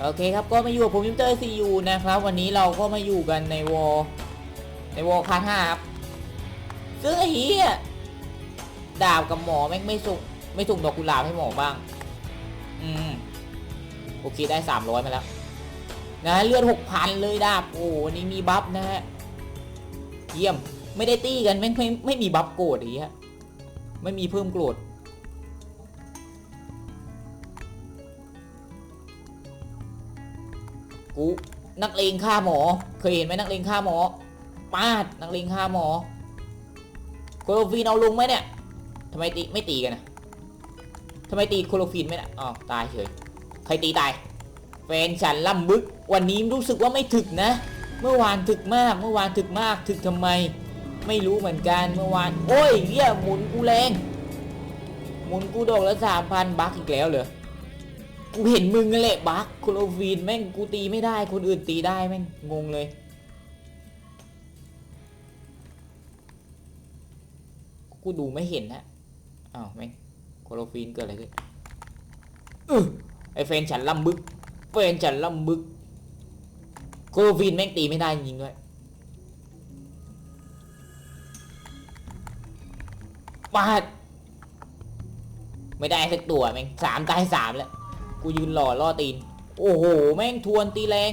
โอเคครับก็มาอยู่กับผมยิมเตอร์ซียูนะครับวันนี้เราก็มาอยู่กันในวอลในวอลคาห้าครับซึ่งไอ้เหี้ยดาบกับหมอแม่งไม่ส่งไม่ส่งดอกกุหลาบให้หมอบ้าง อืมโอเคได้สามร้อยมาแล้วนะเลือดหกพันเลยดาบโอ้วันนี้มีบัฟนะฮะเยี่ยมไม่ได้ตีกันไม่ไม่ไม่มีบัฟโกรธอย่างเงี้ยไม่มีเพิ่มโกรธ กูนักเลงฆ่าหมอ เคยเห็นไหมนักเลงฆ่าหมอปาดนักเลงฆ่าหมอโคโลฟีนเอาลงไหมเนี่ยทำไมตีไม่ตีกันนะทำไมตีโคโลฟีนไม่นะอ๋อตายเฉยใครตีตายแฟนฉันล่ำบึก วันนี้รู้สึกว่าไม่ถึกนะ เมื่อวานถึกมาก เมื่อวานถึกมาก ถึกทำไม ไม่รู้เหมือนกัน เมื่อวาน โอ้ยเหี้ยหมุนกูแรง หมุนกูดอกละสามพันบักอีกแล้วเหรอ กูเห็นมึงแหละบักโคโลฟีนแม่งกูตีไม่ได้คนอื่นตีได้แม่งงงเลย กูดูไม่เห็นนะอ้าวแม่งโคโลฟีนเกิดอะไรขึ้นออไอแฟนฉันลำบึกแฟนฉันลำบึกโคโลฟีนแม่งตีไม่ได้จริงด้วยปาดไม่ได้สักตัวแม่งสามตายสามแล้ว กูยืนหล่อล่อตีน โอ้โห แม่งทวนตีแรง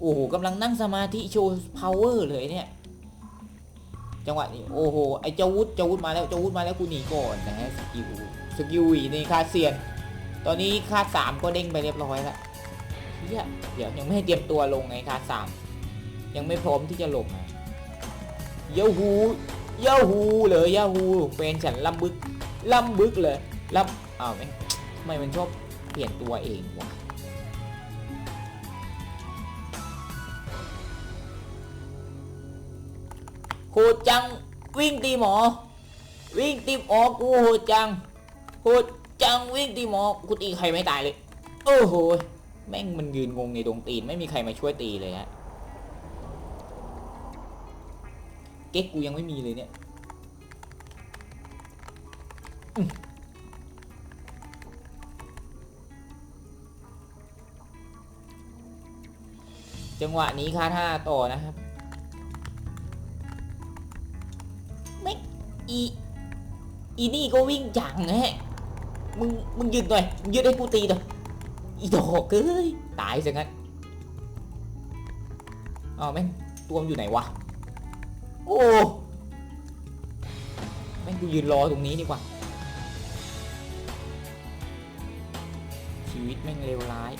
โอ้โหกำลังนั่งสมาธิโชว์ power เลยเนี่ย จังหวะนี้ โอ้โห ไอ้เจ้าวุฒเจ้าวุฒมาแล้ว เจ้าวุฒมาแล้วกูหนีก่อนนะฮะ สกิล สกิลอีนี่คาเซียน ตอนนี้คาสามก็เด้งไปเรียบร้อยแล้วเฮียเดี๋ยวยังไม่ให้เตรียมตัวลงไงคาสาม ยังไม่พร้อมที่จะลงนะยาฮูยาฮูเลยยาฮูแฟนฉันลำบึกลำบึกเลยลำอ้าวแม่ ไมมันชอบเปลี่ยนตัวเองวะโหดจัง วิ่งตีหมอ วิ่งตีหมอกูโหดจังโหดจังวิ่งตีหมอกูตีใครไม่ตายเลย โอ้โห แม่งมันยืนงงในดงตีนไม่มีใครมาช่วยตีเลยฮะเก๊กกูยังไม่มีเลยเนี่ย จังหวะนี้ค่าท่าต่อนะครับไม่อีอีนี่ก็วิ่งจังนะฮะมึงมึงยืนหน่อยมึงยืนให้กูตีหน่อยอีดอกเอ้ยตายซะงั้นอ๋อแม่งตัวมันอยู่ไหนวะโอ้แม่งกูยืนรอตรงนี้ดีกว่า ชีวิตแม่งเลวร้าย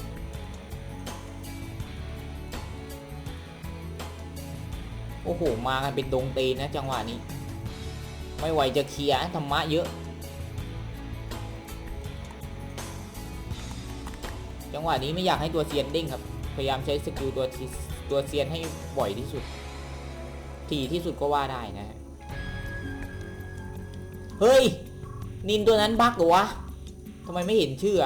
โอ้โห มากันเป็นดงตีนนะจังหวะนี้ ไม่ไหวจะเคลียร์ธรรมะเยอะ จังหวะนี้ไม่อยากให้ตัวเซียนเด้งครับ พยายามใช้สกิลตัวตัวเซียนให้บ่อยที่สุดทีที่สุดก็ว่าได้นะฮะเฮ้ย นินตัวนั้นบักหรอวะทำไมไม่เห็นชื่อ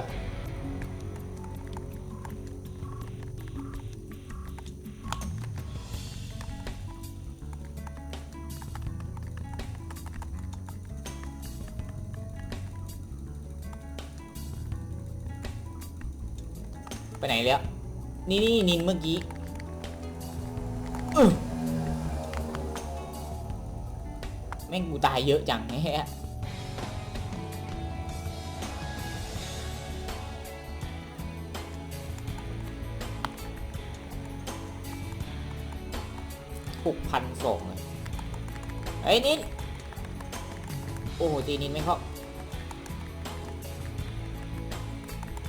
ไปไหนแล้ว นี่นี่นินเมื่อกี้แม่งกูตายเยอะจังแฮะหกพันสองเลยไอ้ยนินโอ้โหตีนินไม่เข้า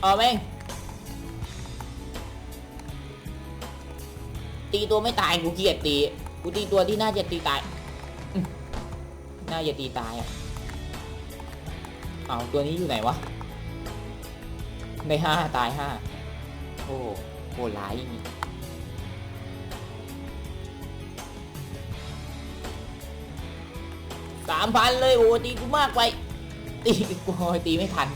เอาแม่ง ตีตัวไม่ตายกูเกลียดตี กูตีตัวที่น่าจะตีตาย น่าจะตีตายอะเอาตัวนี้อยู่ไหนวะในห้าตายห้าโอ้โหร้ายนี้สามพันเลยโอ้ตีกูมากไปตีกูตีไม่ทัน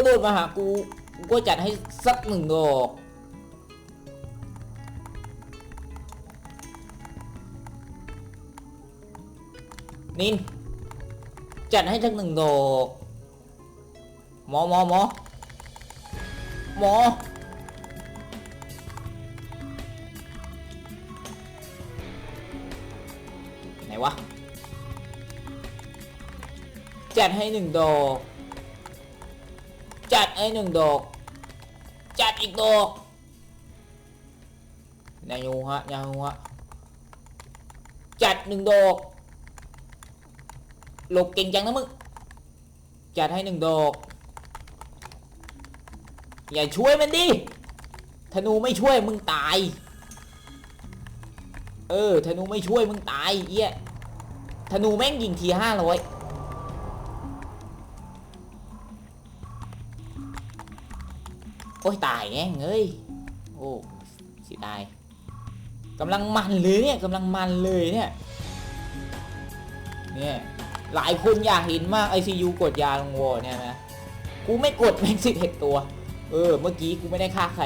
ก็โดดมาหากู กูก็จัดให้สักหนึ่งดอก นิน จัดให้สักหนึ่งดอก หมอหมอหมอหมอไหนวะ จัดให้หนึ่งดอก จัดให้หนึ่งดอก จัดอีกดอกนายโยฮะนายโยฮะจัดหนึ่งดอกหลบเก่งจังนะมึง จัดให้หนึ่งดอก อย่าช่วยมันดิ ธนูไม่ช่วยมึงตาย เออ ธนูไม่ช่วยมึงตายเอี้ย ธนูแม่งยิงทีห้าร้อย โอ้ยตายแง่เอ้ยโอ้เสิตายกำลังมันเลยเนี่ยกำลังมันเลยเนี่ยเนี่ยหลายคนอยากเห็นมาก ICU กดยาลงวอเนี่ยนะกูไม่กดแม่งสิเห็ดตัว เออ เมื่อกี้กูไม่ได้ฆ่าใคร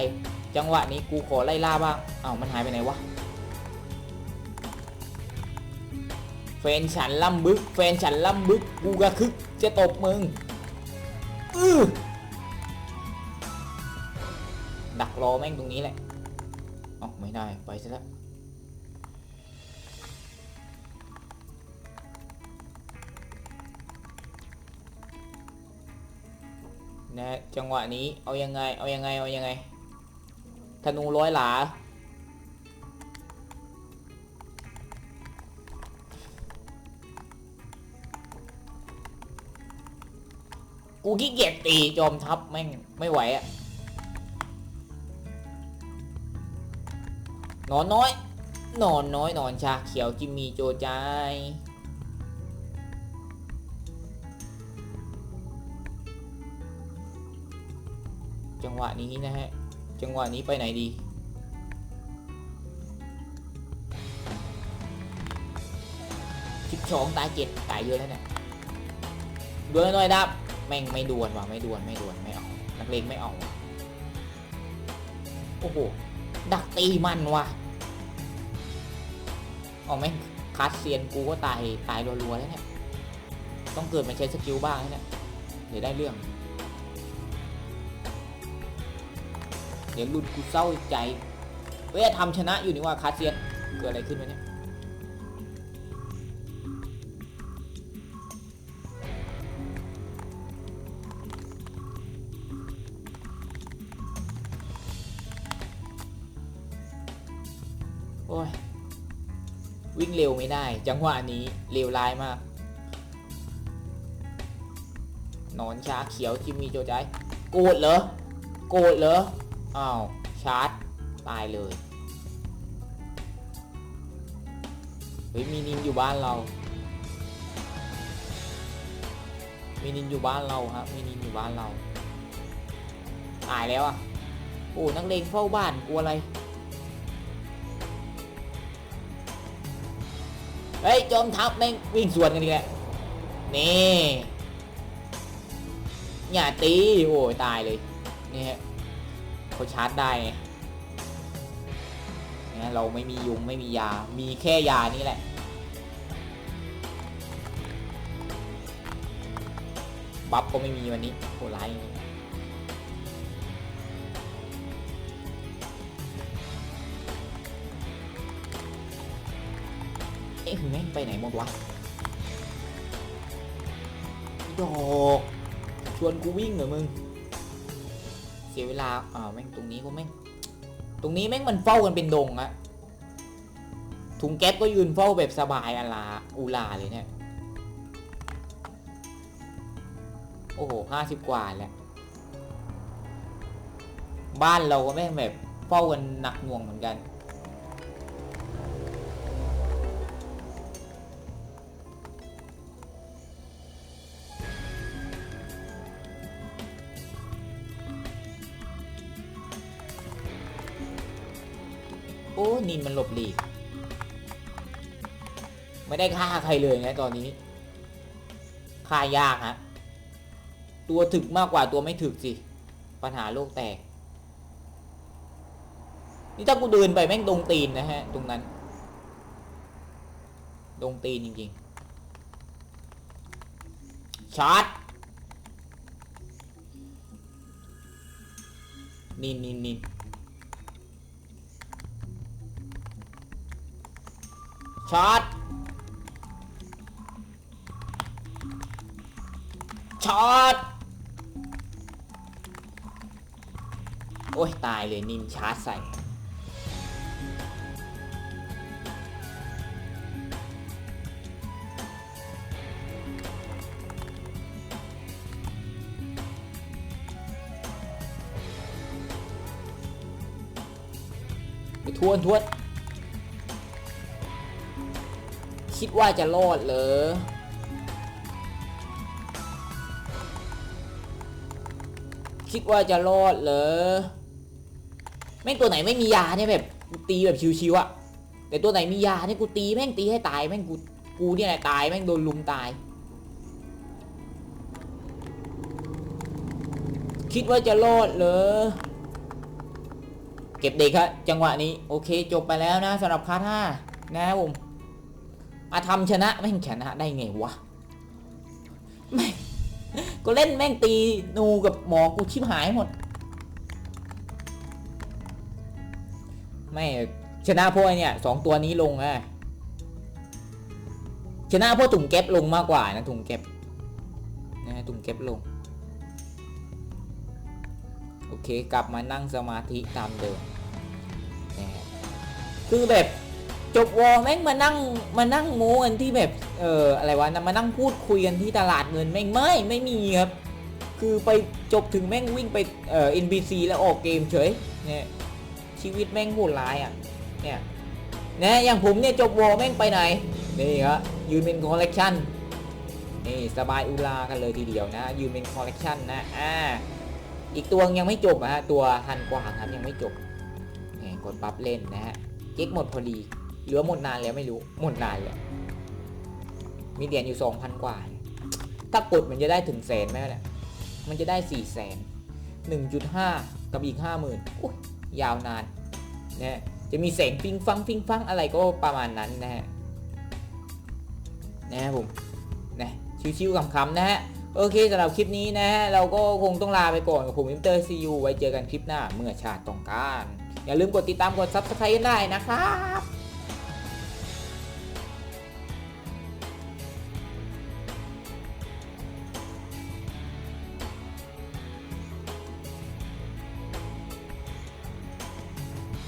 จังหวะนี้กูขอไล่ล่าบ้างเอ้ามันหายไปไหนวะแฟนฉันล่ำบึก แฟนฉันล่ำบึก กูกระคึกจะตบมึง อือ ดักรอแม่งตรงนี้แหละอ๋อไม่ได้ ไปซะแล้วนะจังหวะนี้เอายังไง เอายังไง เอายังไง ธนูร้อยหลา กูขี้เกียจตีจอมทัพแม่งไม่ไหวอะ นอนน้อย นอนน้อยนอนชาเขียวจิมมี่โจใจจังหวะนี้นะฮะ จังหวะนี้ไปไหนดีสิบสองตายเจ็ดตายเยอะแล้วเนี่ยดวนหน่อยดับ แม่งไม่ดวนว่ะไม่ดวนไม่ดวนไม่เอานักเลงไม่เอาว่ะโอ้โห ดักตีมันว่ะอ๋อแม่งคาสเซียนกูก็ตายตายรัวๆแล้วเนี่ย ต้องเกิดมาใช้สกิลบ้างแล้เนี่ย เดี๋ยวได้เรื่อง เดี๋ยวรุนกูเศร้าใจ เฮ้ยทำชนะอยู่นี่ว่าคาสเซียน เกิดอะไรขึ้นวะเนี่ย ไม่ได้ จังหวะนี้เร็วร้ายมาก นอนชาเขียวจิมมี่โจใจ โกรธเหรอ โกรธเหรอ อ้าว ชาร์จ ตายเลย เฮ้ย มีนินอยู่บ้านเรา มีนินอยู่บ้านเราครับมีนินอยู่บ้านเรา ตายแล้วอะ โอ้ นักเลงเฝ้าบ้านกลัวอะไร เฮ้ยจอมทัพแม่งวิ่งสวนกันอีกแล้วนี่อย่าตีโอ้ยตายเลยนี่ฮะเขาชาร์จได้ไงเนี่ยเราไม่มียุงไม่มียา มีแค่ยานี่แหละ บัฟก็ไม่มีวันนี้โหร้ายจริง เอ๊ะแม่งไปไหนหมดวะดอกชวนกูวิ่งเหรอมึง เสียเวลาอ่าแม่งตรงนี้ก็แม่ง ตรงนี้แม่งมันเฝ้ากันเป็นดงอะถุงแก๊สก็ยืนเฝ้าแบบสบายอาลาอูลาเลยเนี่ย โอ้โหห้าสิบกว่าแล้ว บ้านเราก็แม่งแบบเฝ้ากันหนักหน่วงเหมือนกัน โอ้นินมันหลบหลีก ไม่ได้ฆ่าใครเลยไงตอนนี้ฆ่ายากฮะตัวถึกมากกว่าตัวไม่ถึกสิปปัญหาโลกแตก นี่ถ้ากูเดินไปแม่งตรงตีนนะฮะ ตรงนั้นตรงตีนจริงๆชาร์จนินนินนิน ชาร์จชาร์จโอ้ย ตายเลยนินชาร์จใส่ ไปทวนทวน คิดว่าจะรอดเหรอคิดว่าจะรอดเหรอแม่งตัวไหนไม่มียาเนี่ยแบบกูตีแบบชิวๆอะแต่ตัวไหนมียาเนี่ยกูตีแม่งตีให้ตายแม่งกูกูเนี่ยแหละตายแม่งโดนลุมตาย คิดว่าจะรอดเหรอเก็บเด็กครับจังหวะนี้ โอเคจบไปแล้วนะสำหรับคาท่านะครับผม อาทำชนะแม่งชนะได้ไงวะแม่งก็เล่นแม่งตีนูกับหมอกูชิบหายหมด ไม่ชนะพวกไอ้เนี่ยสองตัวนี้ลงอะชนะพวกถุงแก๊ปลงมากกว่านะถุงแก๊ปนะถุงแก๊ปลง โอเคกลับมานั่งสมาธิตามเดิมนะฮะคือแบบ จบวอแม่งมานั่งมานั่งโม้กันที่แบบเอออะไรวะมานั่งพูดคุยกันที่ตลาดเงินแม่งไม่ไม่มีครับ คือไปจบถึงแม่งวิ่งไปเอ่อ NBC แล้วออกเกมเฉยเนี่ยชีวิตแม่งโหดร้ายอะเนี่ยนะอย่างผมเนี่ยจบวอแม่งไปไหนนี่ครับยืนเป็นคอลเลกชันนี่สบายอุลากันเลยทีเดียวนะ ยืนเป็นคอลเลกชันนะอ่าอีกตัวยังไม่จบอะฮะตัวฮันกวางครับยังไม่จบนี่กดปั๊บเล่นนะฮะเก๊กหมดพอดี หลือหมดนานแล้วไม่รู้ หมดนานแล้วมีเหรียญอยู่2,000กว่า ถ้ากดมันจะได้ถึงแสนไหมเนี่ยมันจะได้4แสน1.5กับอีก50,000อุ้ยยาวนานนะจะมีแสงฟิงฟังฟิงฟังอะไรก็ประมาณนั้นนะฮะนะครับผมนะชิวๆคำๆนะฮะโอเคสำหรับคลิปนี้นะฮะเราก็คงต้องลาไปก่อนกับผมอิมเตอร์ซียูไว้เจอกันคลิปหน้าเมื่อชาติต้องการ อย่าลืมกดติดตามกด Subscribe กันได้นะครับ